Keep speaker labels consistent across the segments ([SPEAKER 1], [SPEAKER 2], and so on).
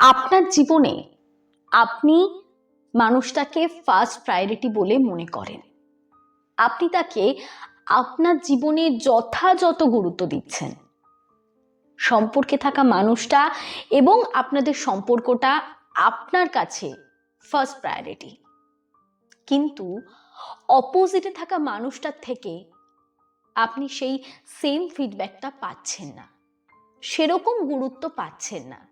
[SPEAKER 1] আপনার জীবনে আপনি মানুষটাকে ফার্স্ট প্রায়োরিটি বলে মনে করেন। আপনি তাকে আপনার জীবনে যথাযথ গুরুত্ব দিচ্ছেন। সম্পর্কে থাকা মানুষটা এবং আপনাদের সম্পর্কটা আপনার কাছে ফার্স্ট প্রায়োরিটি কিন্তু অপোজিটে থাকা মানুষটার থেকে আপনি সেই সেম ফিডব্যাকটা পাচ্ছেন না। সেরকম গুরুত্ব পাচ্ছেন না।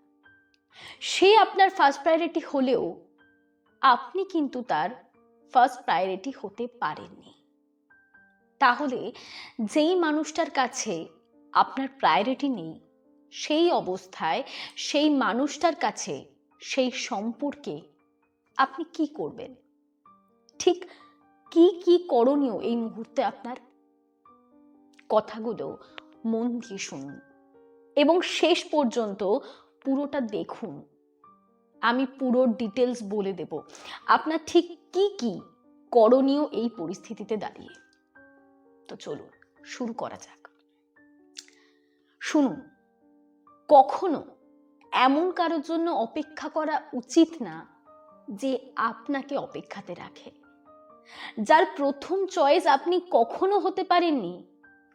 [SPEAKER 1] সে আপনার ফার্স্ট প্রায়োরিটি হলেও আপনি কিন্তু তার ফার্স্ট প্রায়োরিটি হতে পারেননি। তাহলে যেই মানুষটার কাছে আপনার প্রায়োরিটি নেই, সেই অবস্থায় সেই মানুষটার কাছে সেই সম্পর্কে আপনি কি করবেন? ঠিক কি কি করণীয় এই মুহূর্তে আপনার? কথাগুলো মন দিয়ে শুনুন। এবং শেষ পর্যন্ত পুরোটা দেখুন। আমি পুরো ডিটেলস বলে দেব। আপনার ঠিক কি কি করণীয় এই পরিস্থিতিতে দাঁড়িয়ে? তো চলুন, শুরু করা যাক। শুনুন, কখনো এমন কারোর জন্য অপেক্ষা করা উচিত না যে আপনাকে অপেক্ষাতে রাখে। যার প্রথম চয়েস আপনি কখনো হতে পারেননি,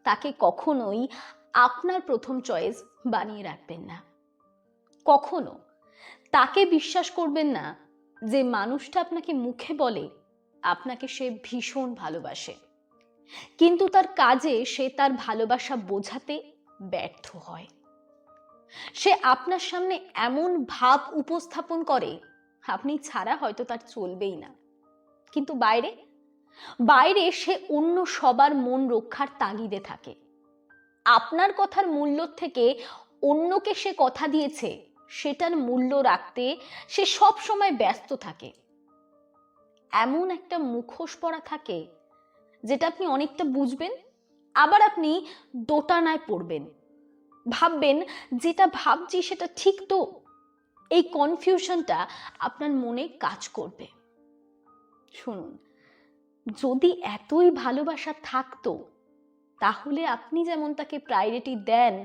[SPEAKER 1] তাকে কখনোই আপনার প্রথম চয়েস বানিয়ে রাখবেন না। কখনো। তাকে বিশ্বাস করবেন না যে মানুষটা আপনাকে মুখে বলে আপনাকে সে ভীষণ ভালোবাসে। কিন্তু তার কাজে সে তার ভালোবাসা বোঝাতে ব্যর্থ হয়। সে আপনার সামনে এমন ভাব উপস্থাপন করে, আপনি ছাড়া হয়তো তার চলবেই না। কিন্তু বাইরে? বাইরে সে অন্য সবার মন রক্ষার তাগিদে থাকে। আপনার কথার মূল্য থেকে অন্যকে সে কথা দিয়েছে সেটার মূল্য রাখতে সে সব সময় ব্যস্ত থাকে। এমন একটা মুখোশ পরা থাকে, যেটা আপনি অনেকটা বুঝবেন, আবার আপনি দোটানায় পড়বেন। ভাববেন, যেটা ভাবছি সেটা ঠিক তো? এই কনফিউশনটা আপনার মনে কাজ করবে। শুনুন, যদি এতই ভালোবাসা থাকতো, তাহলে আপনি যেমন তাকে প্রায়োরিটি দেন,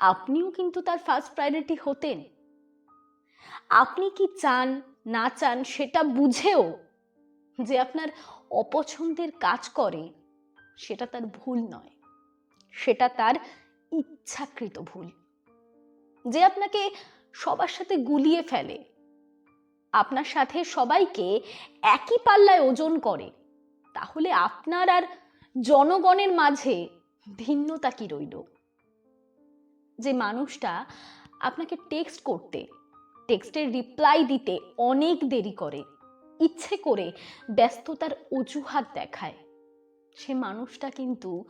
[SPEAKER 1] আপনিও কিন্তু তার ফার্স্ট প্রায়োরিটি হতেন। আপনি কি চান, না চান সেটা বুঝেও যে আপনার অপছন্দের কাজ করে, সেটা তার ভুল নয়। সেটা তার ইচ্ছাকৃত ভুল। যে আপনাকে সবার সাথে গুলিয়ে ফেলে, আপনার সাথে সবাইকে একই পাল্লায় ওজন করে, তাহলে আপনার আর জনগণের মাঝে ভিন্নতা কি রইল? যে মানুষটা আপনাকে টেক্সট করতে টেক্সটের রিপ্লাই দিতে অনেক দেরি করে। ইচ্ছে করে ব্যস্ততার অজুহাত দেখায়। সে মানুষটা কিন্তু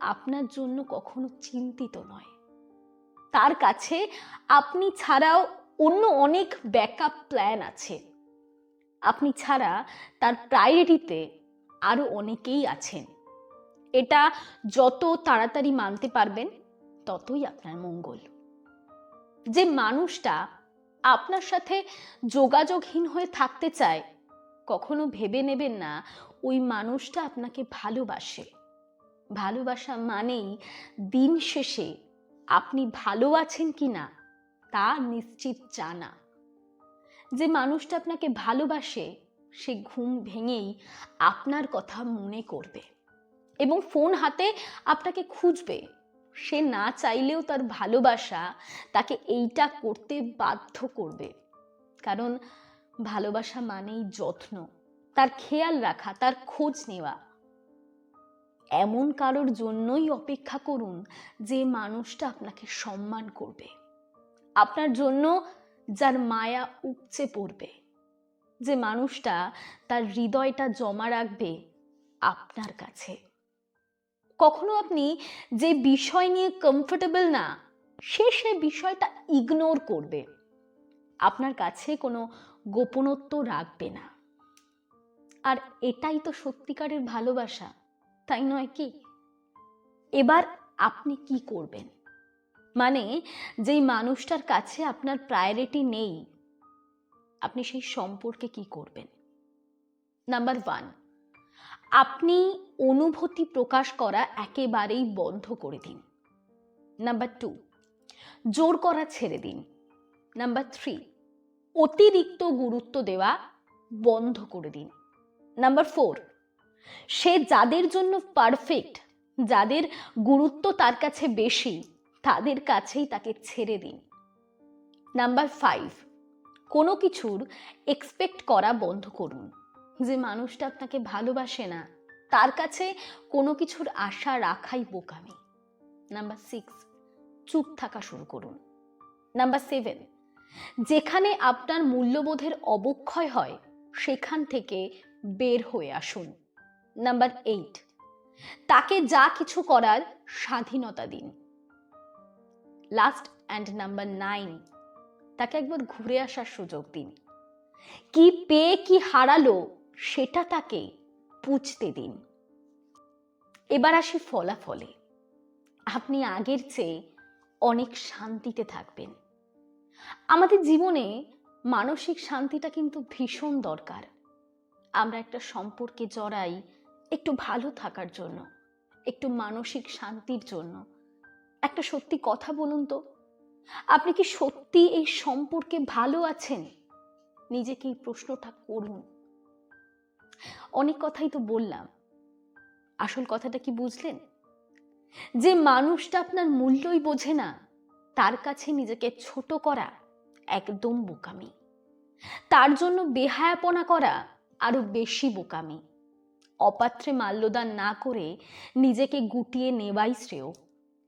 [SPEAKER 1] আপনার জন্য কখনো চিন্তিত নয়। তার কাছে আপনি ছাড়াও অন্য অনেক ব্যাকআপ প্ল্যান আছে। আপনি ছাড়া তার প্রায়োরিটিতে আরও অনেকেই আছেন। এটা যত তাড়াতাড়ি মানতে পারবেন, ততই আপনার মঙ্গল। যে মানুষটা আপনার সাথে যোগাযোগহীন হয়ে থাকতে চায় কখনো ভেবে নেবেন না, ওই মানুষটা আপনাকে ভালোবাসে। ভালোবাসা মানেই দিন শেষে আপনি ভালো আছেন কি না তা নিশ্চিত জানা। যে মানুষটা আপনাকে ভালোবাসে, সে ঘুম ভেঙেই আপনার কথা মনে করবে এবং ফোন হাতে আপনাকে খুঁজবে। সে না চাইলেও তার ভালোবাসা তাকে এইটা করতে বাধ্য করবে। কারণ ভালোবাসা মানেই যত্ন, তার খেয়াল রাখা, তার খোঁজ নেওয়া। এমন কারোর জন্যই অপেক্ষা করুন যে মানুষটা আপনাকে সম্মান করবে। আপনার জন্য যার মায়া উপচে পড়বে। যে মানুষটা তার হৃদয়টা জমা রাখবে আপনার কাছে। কখনো আপনি যে বিষয় নিয়ে কমফোর্টেবল না, সে সে বিষয়টা ইগনোর করবে। আপনার কাছে কোনো গোপনত্ব রাখবে না। আর এটাই তো সত্যিকারের ভালোবাসা, তাই নয় কি? এবার আপনি কি করবেন? মানে যেই মানুষটার কাছে আপনার প্রায়োরিটি নেই, আপনি সেই সম্পর্কে কি করবেন? নাম্বার ওয়ান আপনি অনুভূতি প্রকাশ করা একেবারেই বন্ধ করে দিন। নাম্বার টু জোর করা ছেড়ে দিন। নাম্বার থ্রি অতিরিক্ত গুরুত্ব দেওয়া বন্ধ করে দিন। নাম্বার ফোর সে যাদের জন্য পারফেক্ট যাদের গুরুত্ব তার কাছে বেশি, তাদের কাছেই তাকে ছেড়ে দিন। নাম্বার ফাইভ কোনো কিছুর এক্সপেক্ট করা বন্ধ করুন। যে মানুষটা আপনাকে ভালোবাসে না, তার কাছে কোনো কিছুর আশা রাখাই বোকামি। নাম্বার সিক্স চুপ থাকা শুরু করুন। নাম্বার সেভেন যেখানে আপনার মূল্যবোধের অবক্ষয় হয়, সেখান থেকে বের হয়ে আসুন। নাম্বার এইট তাকে যা কিছু করার স্বাধীনতা দিন। লাস্ট অ্যান্ড নাম্বার নাইন তাকে একবার ঘুরে আসার সুযোগ দিন। কি পেয়ে কি হারালো সেটা তাকে বুঝতে দিন। এবার আসি ফলাফলে। আপনি আগের চেয়ে অনেক শান্তিতে থাকবেন। আমাদের জীবনে মানসিক শান্তিটা কিন্তু ভীষণ দরকার। আমরা একটা সম্পর্কে জড়াই একটু ভালো থাকার জন্য, একটু মানসিক শান্তির জন্য। একটা সত্যি কথা বলুন তো, আপনি কি সত্যি এই সম্পর্কে ভালো আছেন? নিজেকে এই প্রশ্নটা করুন। অনেক কথাই তো বললাম। আসল কথাটা কি বুঝলেন? যে মানুষটা আপনার মূল্যই বোঝে না, তার কাছে নিজেকে ছোট করা একদম বোকামি। তার জন্য বেহায়াপনা করা আরও বেশি বোকামি। অপাত্রে মাল্যদান না করে নিজেকে গুটিয়ে নেওয়াই শ্রেয়।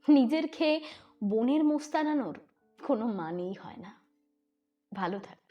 [SPEAKER 1] নিজের খেয়ে বনের মোস্তানানোর কোনো মানেই হয় না। ভালো থাক।